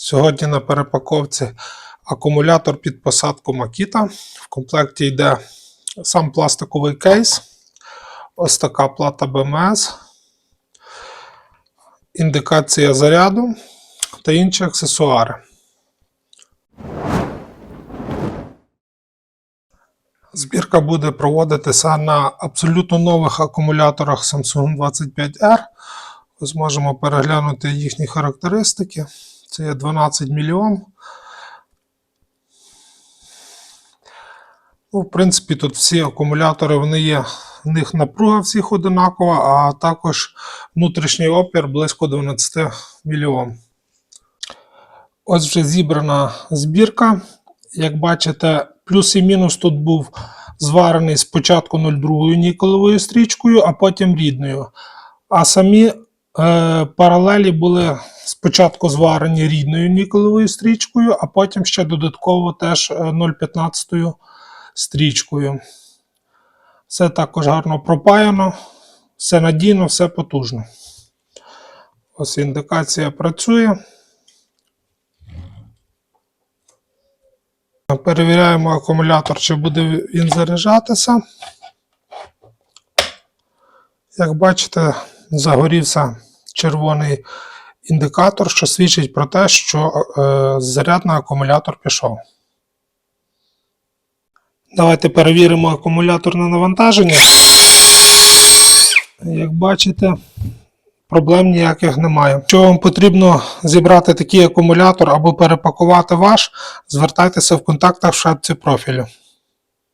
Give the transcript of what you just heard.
Сьогодні на перепаковці акумулятор під посадку Makita. В комплекті йде сам пластиковий кейс, ось така плата BMS, індикація заряду та інші аксесуари. Збірка буде проводитися на абсолютно нових акумуляторах Samsung 25R. Ось можемо переглянути їхні характеристики. Це 12 мільйон. Ну, в принципі, тут всі акумулятори вони є, в них напруга всіх одинакова, а також внутрішній опір близько 12 мільйон. Ось вже зібрана збірка. Як бачите, плюс і мінус тут був зварений спочатку 0,2 нікелевою стрічкою, а потім рідною. А самі е, паралелі були спочатку зварені рідною нікелевою стрічкою, а потім ще додатково теж е, 0,15 стрічкою. Все також гарно пропаяно, все надійно, все потужно. Ось індикація працює. Перевіряємо акумулятор, чи буде він заряджатися. Як бачите, загорівся червоний індикатор, що свідчить про те, що е, заряд на акумулятор пішов. Давайте перевіримо акумулятор на навантаження. Як бачите, проблем ніяких немає. Якщо вам потрібно зібрати такий акумулятор або перепакувати ваш, звертайтеся в контактах в шапці профілю.